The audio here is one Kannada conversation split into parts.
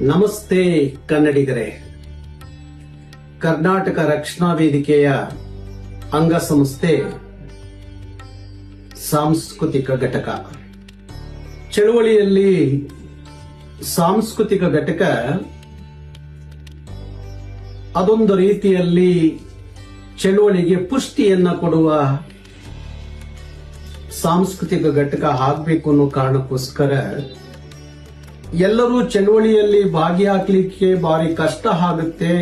ನಮಸ್ತೆ ಕನ್ನಡಿಗರೇ. ಕರ್ನಾಟಕ ರಕ್ಷಣಾ ವೇದಿಕೆಯ ಅಂಗಸಂಸ್ಥೆ ಸಾಂಸ್ಕೃತಿಕ ಘಟಕ. ಚಳುವಳಿಯಲ್ಲಿ ಸಾಂಸ್ಕೃತಿಕ ಘಟಕ ಅದೊಂದು ರೀತಿಯಲ್ಲಿ ಚಳುವಳಿಗೆ ಪುಷ್ಟಿಯನ್ನ ಕೊಡುವ ಸಾಂಸ್ಕೃತಿಕ ಘಟಕ ಆಗ್ಬೇಕು ಅನ್ನೋ ಕಾರಣಕ್ಕೋಸ್ಕರ ಎಲ್ಲರೂ ಚಳುವಳಿಯಲ್ಲಿ ಭಾಗಿಯಾಗಲಿಕ್ಕೆ ಭಾರಿ ಕಷ್ಟ ಆಗುತ್ತೆ.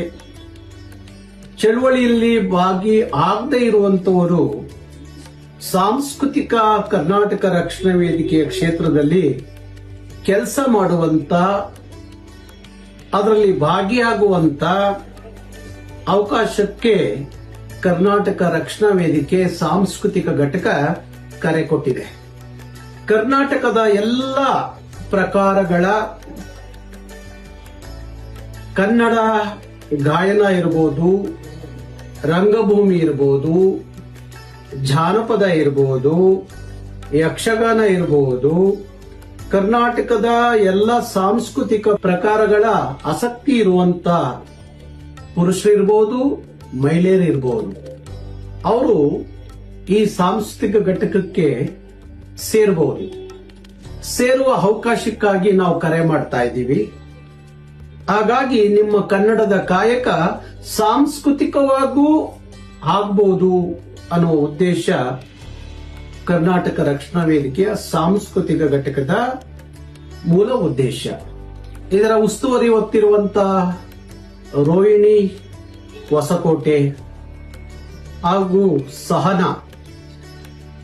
ಚಳುವಳಿಯಲ್ಲಿ ಭಾಗಿ ಆಗದೆ ಇರುವಂತವರು ಸಾಂಸ್ಕೃತಿಕ ಕರ್ನಾಟಕ ರಕ್ಷಣಾ ವೇದಿಕೆಯ ಕ್ಷೇತ್ರದಲ್ಲಿ ಕೆಲಸ ಮಾಡುವಂತ, ಅದರಲ್ಲಿ ಭಾಗಿಯಾಗುವಂತ ಅವಕಾಶಕ್ಕೆ ಕರ್ನಾಟಕ ರಕ್ಷಣಾ ವೇದಿಕೆ ಸಾಂಸ್ಕೃತಿಕ ಘಟಕ ಕರೆ ಕೊಟ್ಟಿದೆ. ಕರ್ನಾಟಕದ ಎಲ್ಲ ಪ್ರಕಾರಗಳ ಕನ್ನಡ ಗಾಯನ ಇರ್ಬೋದು, ರಂಗಭೂಮಿ ಇರ್ಬೋದು, ಜಾನಪದ ಇರ್ಬೋದು, ಯಕ್ಷಗಾನ ಇರ್ಬೋದು, ಕರ್ನಾಟಕದ ಎಲ್ಲ ಸಾಂಸ್ಕೃತಿಕ ಪ್ರಕಾರಗಳ ಆಸಕ್ತಿ ಇರುವಂತ ಪುರುಷರಿರ್ಬೋದು ಮಹಿಳೆಯರಿರ್ಬೋದು ಅವರು ಈ ಸಾಂಸ್ಕೃತಿಕ ಘಟಕಕ್ಕೆ ಸೇರಬಹುದು ಸೇರುವ ಅವಕಾಶಕ್ಕಾಗಿ ನಾವು ಕರೆ ಮಾಡ್ತಾ ಇದ್ದೀವಿ. ಹಾಗಾಗಿ ನಿಮ್ಮ ಕನ್ನಡದ ಕಾಯಕ ಸಾಂಸ್ಕೃತಿಕವಾಗೂ ಆಗ್ಬೋದು ಅನ್ನೋ ಉದ್ದೇಶ ಕರ್ನಾಟಕ ರಕ್ಷಣಾ ವೇದಿಕೆಯ ಸಾಂಸ್ಕೃತಿಕ ಘಟಕದ ಮೂಲ ಉದ್ದೇಶ. ಇದರ ಉಸ್ತುವಾರಿ ಹೊತ್ತಿರುವಂತ ರೋಹಿಣಿ, ಹೊಸಕೋಟೆ ಹಾಗೂ ಸಹನಾ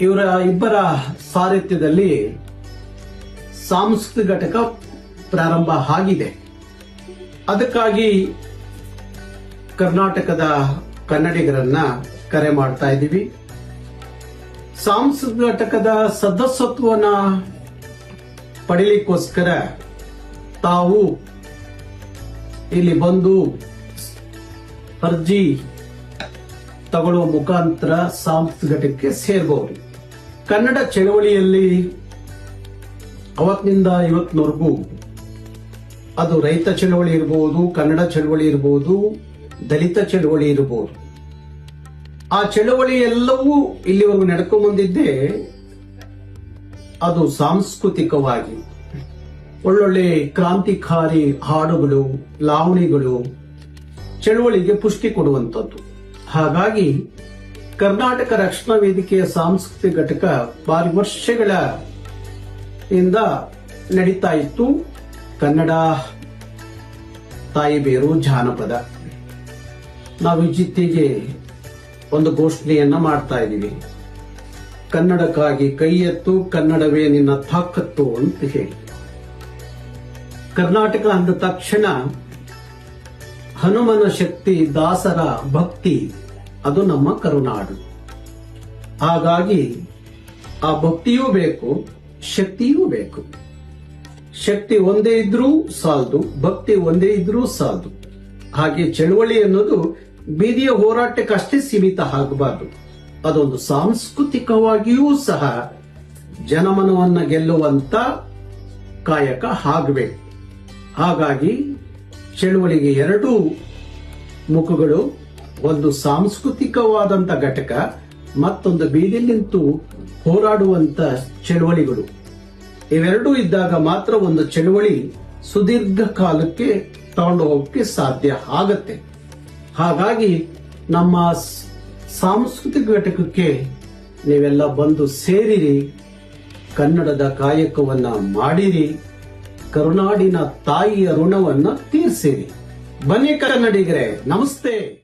ಇವರ ಇಬ್ಬರ ಸಾರಥ್ಯದಲ್ಲಿ ಸಾಂಸ್ಕೃತಿಕ ಘಟಕ ಪ್ರಾರಂಭ ಆಗಿದೆ. ಅದಕ್ಕಾಗಿ ಕರ್ನಾಟಕದ ಕನ್ನಡಿಗರನ್ನ ಕರೆ ಮಾಡ್ತಾ ಇದ್ದೀವಿ. ಸಾಂಸ್ಕೃತಿಕ ಘಟಕದ ಸದಸ್ಯತ್ವನ ಪಡೀಲಿಕ್ಕೋಸ್ಕರ ತಾವು ಇಲ್ಲಿ ಬಂದು ಅರ್ಜಿ ತಗೊಳ್ಳುವ ಮುಖಾಂತರ ಸಾಂಸ್ಕೃತಿಕ ಘಟಕಕ್ಕೆ ಸೇರಬಹುದು ಕನ್ನಡ ಚಳವಳಿಯಲ್ಲಿ ಅವತ್ತಿನಿಂದ ಇವತ್ತಿನವರೆಗೂ ಅದು ರೈತ ಚಳವಳಿ ಇರಬಹುದು ಕನ್ನಡ ಚಳವಳಿ ಇರಬಹುದು ದಲಿತ ಚಳವಳಿ ಇರಬಹುದು ಆ ಚಳವಳಿ ಎಲ್ಲವೂ ಇಲ್ಲಿವರೆಗೂ ನಡ್ಕೊಂಡು ಬಂದಿದ್ದೆ ಅದು ಸಾಂಸ್ಕೃತಿಕವಾಗಿ. ಒಳ್ಳೊಳ್ಳೆ ಕ್ರಾಂತಿಕಾರಿ ಹಾಡುಗಳು, ಲಾವಣಿಗಳು ಚಳುವಳಿಗೆ ಪುಷ್ಟಿ ಕೊಡುವಂತದ್ದು ಹಾಗಾಗಿ ಕರ್ನಾಟಕ ರಕ್ಷಣಾ ವೇದಿಕೆಯ ಸಾಂಸ್ಕೃತಿಕ ಘಟಕ ಬಾರಿ ವರ್ಷಗಳ ಇಂದ ನಡೀತಾ ಇತ್ತು ಕನ್ನಡ ತಾಯಿ ಬೇರು ಜಾನಪದ. ನಾವು ಇತ್ತೀಚೆಗೆ ಒಂದು ಘೋಷಣೆಯನ್ನ ಮಾಡ್ತಾ ಇದ್ದೀವಿ. ಕನ್ನಡಕ್ಕಾಗಿ ಕೈ ಎತ್ತು, ಕನ್ನಡವೇ ನಿನ್ನ ತಾಕತ್ತು ಅಂತ ಹೇಳಿ. ಕರ್ನಾಟಕ ಅಂದ ತಕ್ಷಣ ಹನುಮನ ಶಕ್ತಿ, ದಾಸರ ಭಕ್ತಿ, ಅದು ನಮ್ಮ ಕರುನಾಡು. ಹಾಗಾಗಿ ಆ ಭಕ್ತಿಯೂ ಬೇಕು. ಶಕ್ತಿಯೂ ಬೇಕು. ಶಕ್ತಿ ಒಂದೇ ಇದ್ರೂ ಸಾಲದು, ಭಕ್ತಿ ಒಂದೇ ಇದ್ರೂ ಸಾಲದು. ಹಾಗೆ ಚಳುವಳಿ ಅನ್ನೋದು ಬೀದಿಯ ಹೋರಾಟಕ್ಕಷ್ಟೇ ಸೀಮಿತ ಆಗಬಾರದು. ಅದೊಂದು ಸಾಂಸ್ಕೃತಿಕವಾಗಿಯೂ ಸಹ ಜನಮನವನ್ನ ಗೆಲ್ಲುವಂತ ಕಾಯಕ ಆಗಬೇಕು. ಹಾಗಾಗಿ ಚಳುವಳಿಗೆ ಎರಡೂ ಮುಖಗಳು ಒಂದು ಸಾಂಸ್ಕೃತಿಕವಾದಂತ ಘಟಕ. ಮತ್ತೊಂದು ಬೀದಿಯಲ್ಲಿ ನಿಂತು ಹೋರಾಡುವಂತ ಚಳುವಳಿಗಳು. ಇವೆರಡೂ ಇದ್ದಾಗ ಮಾತ್ರ ಒಂದು ಚಳುವಳಿ ಸುದೀರ್ಘ ಕಾಲಕ್ಕೆ ತಗೊಂಡು ಹೋಗಕ್ಕೆ ಸಾಧ್ಯ ಆಗತ್ತೆ. ಹಾಗಾಗಿ ನಮ್ಮ ಸಾಂಸ್ಕೃತಿಕ ಘಟಕಕ್ಕೆ ನೀವೆಲ್ಲ ಬಂದು ಸೇರಿರಿ, ಕನ್ನಡದ ಕಾಯಕವನ್ನ ಮಾಡಿರಿ, ಕರುನಾಡಿನ ತಾಯಿಯ ಋಣವನ್ನ ತೀರ್ಸಿರಿ. ಬನ್ನಿ ಕನ್ನಡಿಗರೆ, ನಮಸ್ತೆ!